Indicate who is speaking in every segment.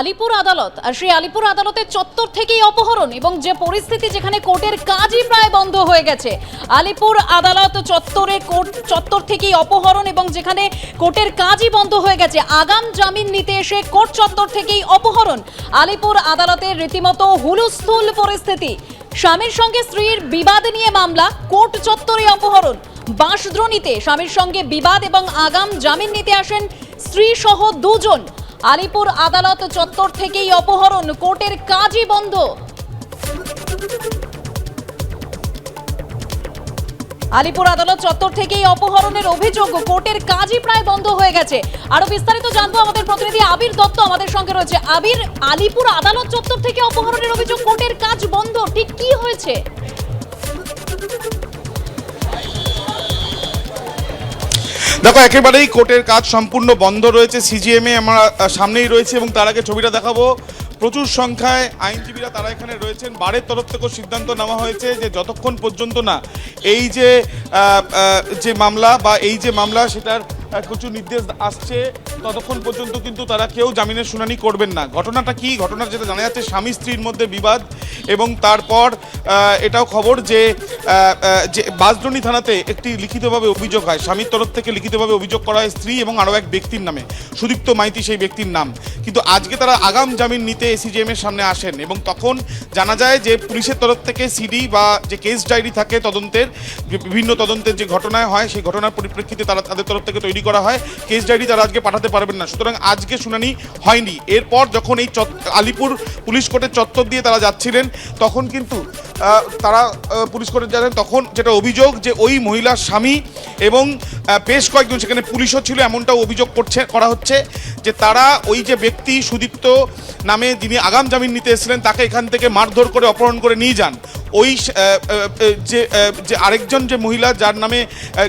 Speaker 1: আলিপুর আদালত, আর সেই আলিপুর আদালতের চত্বর থেকেই অপহরণ এবং যে পরিস্থিতি যেখানে কোর্টের কাজই প্রায় বন্ধ হয়ে গেছে। আলিপুর আদালত চত্বরে কোর্ট, চত্বর থেকেই অপহরণ এবং যেখানে কোর্টের কাজই বন্ধ হয়ে গেছে, আগাম জামিন নিতে এসে কোর্ট চত্বর থেকেই অপহরণ। আলিপুর আদালতের রীতিমতো হুলুস্থুল পরিস্থিতি। স্বামীর সঙ্গে স্ত্রীর বিবাদ নিয়ে মামলা, কোর্ট চত্বরে অপহরণ। বাঁশদ্রোণীতে স্বামীর সঙ্গে বিবাদ এবং আগাম জামিন নিতে আসেন স্ত্রী সহ দুজন। আলিপুর আদালত চত্বর থেকেই অপহরণ, কোর্টের কাজই বন্ধ। আলিপুর আদালত চত্বর থেকেই অপহরণের অভিযোগ, কোর্টের কাজই প্রায় বন্ধ হয়ে গেছে। আরও বিস্তারিত জানব আমাদের প্রতিনিধি আবির দত্ত আমাদের সঙ্গে রয়েছে। আবির, আলিপুর আদালত চত্বর থেকে অপহরণের অভিযোগ, কোর্টের কাজ বন্ধ, ঠিক কি হয়েছে?
Speaker 2: দেখো, একেবারেই কোর্টের কাজ সম্পূর্ণ বন্ধ রয়েছে সিজিএমএ আমরা সামনেই রয়েছে এবং তার আগে ছবিটা দেখাবো। প্রচুর সংখ্যায় আইনজীবীরা তারা এখানে রয়েছেন। বারের তরফ থেকেও সিদ্ধান্ত নেওয়া হয়েছে যে যতক্ষণ পর্যন্ত না এই যে যে মামলা বা এই যে মামলা, সেটার কিছু নির্দেশ আসছে, ততক্ষণ পর্যন্ত কিন্তু তারা কেউ জামিনের শুনানি করবেন না। ঘটনাটা কি? ঘটনা যেটা জানা যাচ্ছে, স্বামী স্ত্রীর মধ্যে বিবাদ এবং তারপর এটাও খবর যে যে বাসডনি থানাতে একটি লিখিতভাবে অভিযোগ হয়। স্বামীর তরফ থেকে লিখিতভাবে অভিযোগ করা হয় স্ত্রী এবং আরও এক ব্যক্তির নামে। সুদীপ্ত মাইতি সেই ব্যক্তির নাম। কিন্তু আজকে তারা আগাম জামিন নিতে এসিজিএম এর সামনে আসেন এবং তখন জানা যায় যে পুলিশের তরফ থেকে সিডি বা যে কেস ডায়েরি থাকে তদন্তের বিভিন্ন তদন্তের যে ঘটনায় হয়, সেই ঘটনার পরিপ্রেক্ষিতে তারা তাদের তরফ থেকে তৈরি করা হয় কেস ডায়েরি তারা আজকে পাঠাতে পারবেন না। সুতরাং আজকে শুনানি হয়নি। এরপর যখন এই আলিপুর পুলিশ কোর্টের চত্বর দিয়ে তারা যাচ্ছিলেন, তখন কিন্তু তারা পুলিশ কোর্টে যাচ্ছেন তখন যেটা অভিযোগ যে ওই মহিলার স্বামী এবং বেশ কয়েকজন সেখানে পুলিশও ছিল, এমনটাও অভিযোগ করছে, করা হচ্ছে যে তারা ওই যে ব্যক্তি সুদীপ্ত নামে যিনি আগাম জামিন নিতে এসেছিলেন, তাকে এখান থেকে মারধর করে, অপহরণ করে নিয়ে যান। ওই যে যে আরেকজন যে মহিলা যার নামে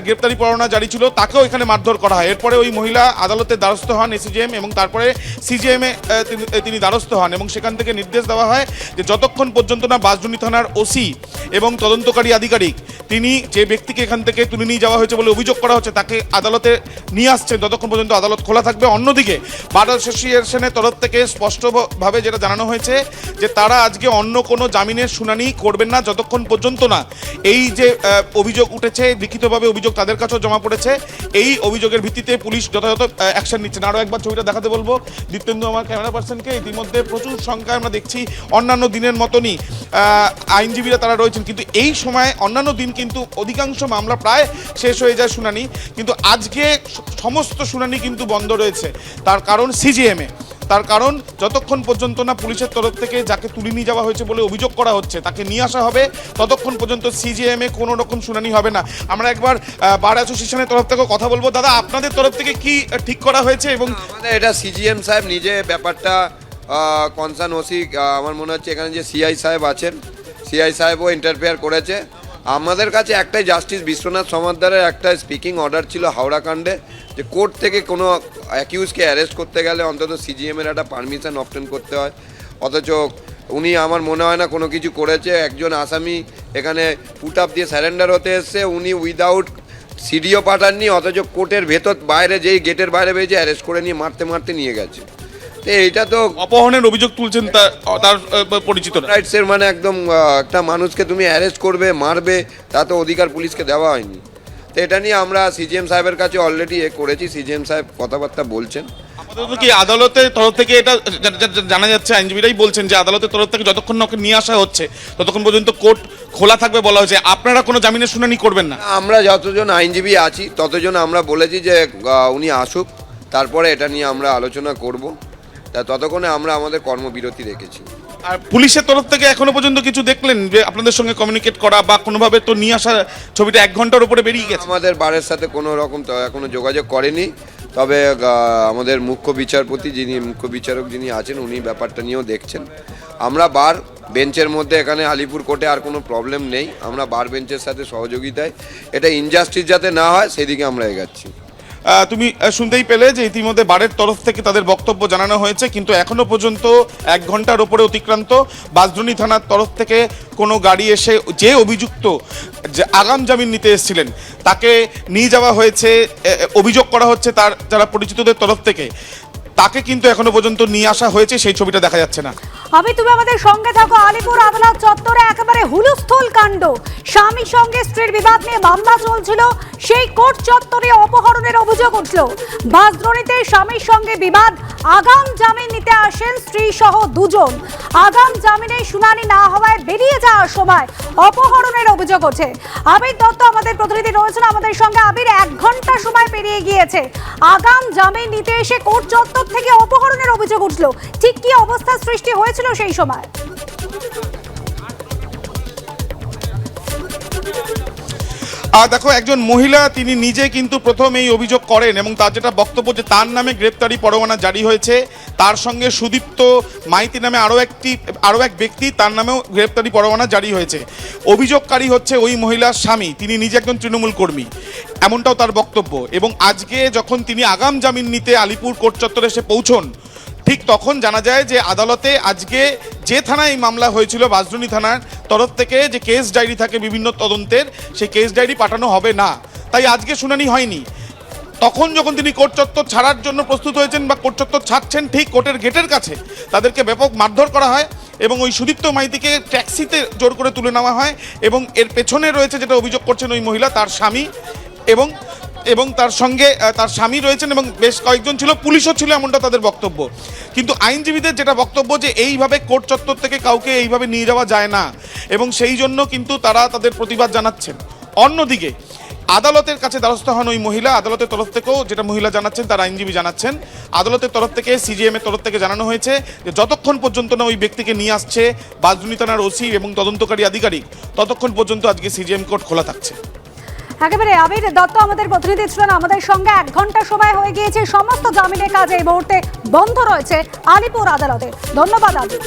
Speaker 2: গ্রেপ্তারি পরোয়ানা জারি ছিল, তাকেও এখানে মারধর করা হয়। এরপরে ওই মহিলা আদালতের দ্বারস্থ হন এসিজিএম এবং তারপরে সিজিএমে তিনি দ্বারস্থ হন এবং সেখান থেকে নির্দেশ দেওয়া হয় যে যতক্ষণ পর্যন্ত না বাসজনী থানার ওসি এবং তদন্তকারী আধিকারিক তিনি যে ব্যক্তিকে এখান থেকে তুলে নিয়ে যাওয়া হয়েছে বলে অভিযোগ করা হচ্ছে তাকে আদালতে নিয়ে আসছেন। ততক্ষণ পর্যন্ত আদালত খোলা থাকবে। অন্যদিকে বার অ্যাসোসিয়েশনের তরফ থেকে স্পষ্টভাবে যেটা জানানো হয়েছে যে তারা আজকে অন্য কোনো জামিনের শুনানি করবেন না যতক্ষণ পর্যন্ত না এই যে অভিযোগ উঠেছে লিখিতভাবে অভিযোগ তাদের কাছেও জমা পড়েছে এই অভিযোগের ভিত্তিতে পুলিশ যথাযথ অ্যাকশন নিচ্ছে আরও একবার ছবিটা দেখাতে বলব। দীপ্তেন্দু আমার ক্যামেরা পার্সনকে ইতিমধ্যে প্রচুর সংখ্যায় আমরা দেখছি। অন্যান্য দিনের মতনই আহ, আইনজীবীরা তারা রয়েছেন। কিন্তু এই সময় অন্যান্য দিন কিন্তু অধিকাংশ মামলা প্রায় শেষ হয়ে যায় শুনানি। কিন্তু আজকে সমস্ত শুনানি কিন্তু বন্ধ রয়েছে। তার কারণ সিজিএমএ তার কারণ যতক্ষণ পর্যন্ত না পুলিশের তরফ থেকে যাকে তুলে নিয়ে যাওয়া হয়েছে বলে অভিযোগ করা হচ্ছে, তাকে নিয়ে আসা হবে, ততক্ষণ পর্যন্ত সিজিএমএ কোনো রকম শুনানি হবে না। আমরা একবার বার অ্যাসোসিয়েশনের তরফ থেকে কথা বলব। দাদা, আপনাদের তরফ থেকে কি ঠিক করা হয়েছে এবং
Speaker 3: এটা সিজিএম সাহেব নিজে ব্যাপারটা কনসার্ন ওসি আমার মনে হচ্ছে এখানে যে সিআই সাহেব আছেন সিআই সাহেবও ইন্টারফেয়ার করেছে। আমাদের কাছে একটাই জাস্টিস বিশ্বনাথ সমাদ্দারের একটা স্পিকিং অর্ডার ছিল হাওড়া কাণ্ডে, যে কোর্ট থেকে কোনো অ্যাকিউজকে অ্যারেস্ট করতে গেলে অন্তত সিজিএম এর একটা পারমিশন অপটেন করতে হয়। অথচ উনি আমার মনে হয় না কোনো কিছু করেছে, একজন আসামি এখানে পুট আপ দিয়ে স্যারেন্ডার হতে এসছে, উনি উইদাউট সিডিও পাঠাননি, অথচ কোর্টের ভেতর বাইরে যেই গেটের বাইরে বেরিয়ে অ্যারেস্ট করে নিয়ে মারতে মারতে নিয়ে গেছে। তো এইটা তো
Speaker 2: অপহরণের অভিযোগ তুলছেন তার পরিচিত
Speaker 3: রাইটসের মানে একদম একটা মানুষকে তুমি অ্যারেস্ট করবে মারবে তা তো অধিকার পুলিশকে দেওয়া হয়নি। তো এটা নিয়ে আমরা সিজিএম সাহেবের কাছে অলরেডি এ করেছি সিজিএম সাহেব কথাবার্তা বলছেন।
Speaker 2: আপাতত কি আদালতের তরফ থেকে এটা জানা যাচ্ছে আইনজীবীরাই বলছেন যে আদালতের তরফ থেকে যতক্ষণ না ওকে নিয়ে আসা হচ্ছে ততক্ষণ পর্যন্ত কোর্ট খোলা থাকবে বলা হয়েছে। আপনারা কোনো জামিনের শুনানি করবেন না।
Speaker 3: আমরা যতজন আইনজীবী আছি ততজন আমরা বলেছি যে উনি আসুক তারপরে এটা নিয়ে আমরা আলোচনা করব। তা ততক্ষণে আমরা আমাদের কর্মবিরতি রেখেছি।
Speaker 2: আর পুলিশের তরফ থেকে এখনও পর্যন্ত কিছু দেখলেন যে আপনাদের সঙ্গে কমিউনিকেট করা বা কোনোভাবে তো নিয়ে আসা ছবিটা এক ঘণ্টার উপরে বেরিয়ে গেছে?
Speaker 3: আমাদের বারের সাথে কোনো রকম তো এখনও যোগাযোগ করেনি। তবে আমাদের মুখ্য বিচারপতি যিনি মুখ্য বিচারক যিনি আছেন উনি ব্যাপারটা নিয়েও দেখছেন। আমরা বার বেঞ্চের মধ্যে এখানে আলিপুর কোর্টে আর কোনো প্রবলেম নেই। আমরা বার বেঞ্চের সাথে সহযোগিতায়। এটা ইনজাস্টিস যাতে না হয় সেদিকে আমরা এগাচ্ছি।
Speaker 2: তুমি শুনতেই পেলে যে ইতিমধ্যে বারের তরফ থেকে তাদের বক্তব্য জানানো হয়েছে, কিন্তু এখনও পর্যন্ত এক ঘণ্টার ওপরে অতিক্রান্ত বাসডনি থানার তরফ থেকে কোনো গাড়ি এসে যে অভিযুক্ত যে আগাম জামিন নিতে এসেছিলেন, তাকে নিয়ে যাওয়া হয়েছে অভিযোগ করা হচ্ছে তার, যারা পরিচিতদের তরফ থেকে, তাকে কিন্তু এখনও পর্যন্ত নিয়ে আসা হয়েছে, সেই ছবিটা দেখা যাচ্ছে না।
Speaker 4: আমি তুমি আমাদের সঙ্গে থাকো আলিপুর আদালত চত্বরে একেবারে হুলস্থুল কাণ্ড। স্বামীর সঙ্গে স্ত্রীর বিবাদ নিয়ে মামলা চলছিল, সেই কোর্ট চত্বরে অপহরণের অভিযোগ উঠল। বাসদ্রণীতে স্বামীর সঙ্গে বিবাদ, আগাম জামিন নিতে আসেন স্ত্রী সহ দুজন। আগাম জামিনে শুনানি না হওয়ায় বেরিয়ে যাওয়ার সময় অপহরণের অভিযোগ ওঠে। আবির দত্ত আমাদের প্রতিনিধি রয়েছেন আমাদের সঙ্গে। আবির, এক ঘণ্টা সময় পেরিয়ে গিয়েছে। আগাম জামিন নিতে এসে কোর্ট চত্বর থেকে অপহরণের অভিযোগ উঠল। ঠিক কি অবস্থা সৃষ্টি হয়েছিল সেই সময়?
Speaker 2: আর দেখো, একজন মহিলা, তিনি নিজে কিন্তু প্রথম এই অভিযোগ করেন এবং তার যেটা বক্তব্য যে তার নামে গ্রেপ্তারি পরোয়ানা জারি হয়েছে, তার সঙ্গে সুদীপ্ত মাইতি নামে আরও একটি, আরও এক ব্যক্তি তার নামেও গ্রেপ্তারি পরোয়ানা জারি হয়েছে। অভিযোগকারী হচ্ছে ওই মহিলার স্বামী, তিনি নিজে একজন তৃণমূল কর্মী, এমনটাও তার বক্তব্য এবং আজকে যখন তিনি আগাম জামিন নিতে আলিপুর কোর্ট চত্বরে এসে পৌঁছন, ঠিক তখন জানা যায় যে আদালতে আজকে যে থানায় এই মামলা হয়েছিল বাসডুনি থানার তরফ থেকে যে কেস ডায়েরি থাকে বিভিন্ন তদন্তের, সেই কেস ডায়েরি পাঠানো হবে না। তাই আজকে শুনানি হয়নি। তখন যখন তিনি কোর্ট চত্বর ছাড়ার জন্য প্রস্তুত হয়েছেন বা কোর্ট চত্বর ছাড়ছেন ঠিক কোর্টের গেটের কাছে, তাদেরকে ব্যাপক মারধর করা হয় এবং ওই সুদীপ্ত মাইতিকে ট্যাক্সিতে জোর করে তুলে নেওয়া হয় এবং এর পেছনে রয়েছে যেটা অভিযোগ করছেন ওই মহিলা, তার স্বামী এবং এবং তার সঙ্গে তার স্বামী রয়েছেন এবং বেশ কয়েকজন ছিল, পুলিশও ছিল এমনটা তাদের বক্তব্য। কিন্তু আইনজীবীদের যেটা বক্তব্য যে এইভাবে কোর্ট চত্বর থেকে কাউকে এইভাবে নিয়ে যাওয়া যায় না, এবং সেই জন্য কিন্তু তারা তাদের প্রতিবাদ জানাচ্ছেন। অন্যদিকে, আদালতের কাছে দ্বারস্থ হন ওই মহিলা, আদালতের তরফ থেকেও যেটা মহিলা জানাচ্ছেন, তার আইনজীবী জানাচ্ছেন। আদালতের তরফ থেকে সিজিএম এর তরফ থেকে জানানো হয়েছে যে যতক্ষণ পর্যন্ত না ওই ব্যক্তিকে নিয়ে আসছে বাজদুনি থানার ওসি এবং তদন্তকারী আধিকারিক, ততক্ষণ পর্যন্ত আজকে সিজিএম কোর্ট খোলা থাকছে।
Speaker 4: একেবারে আবির দত্ত আমাদের প্রতিনিধি ছিলেন। আমাদের সঙ্গে এক ঘণ্টা সময় হয়ে গিয়েছে। সমস্ত জামিনের কাজ এই মুহূর্তে বন্ধ রয়েছে আলিপুর আদালতে। ধন্যবাদ আবির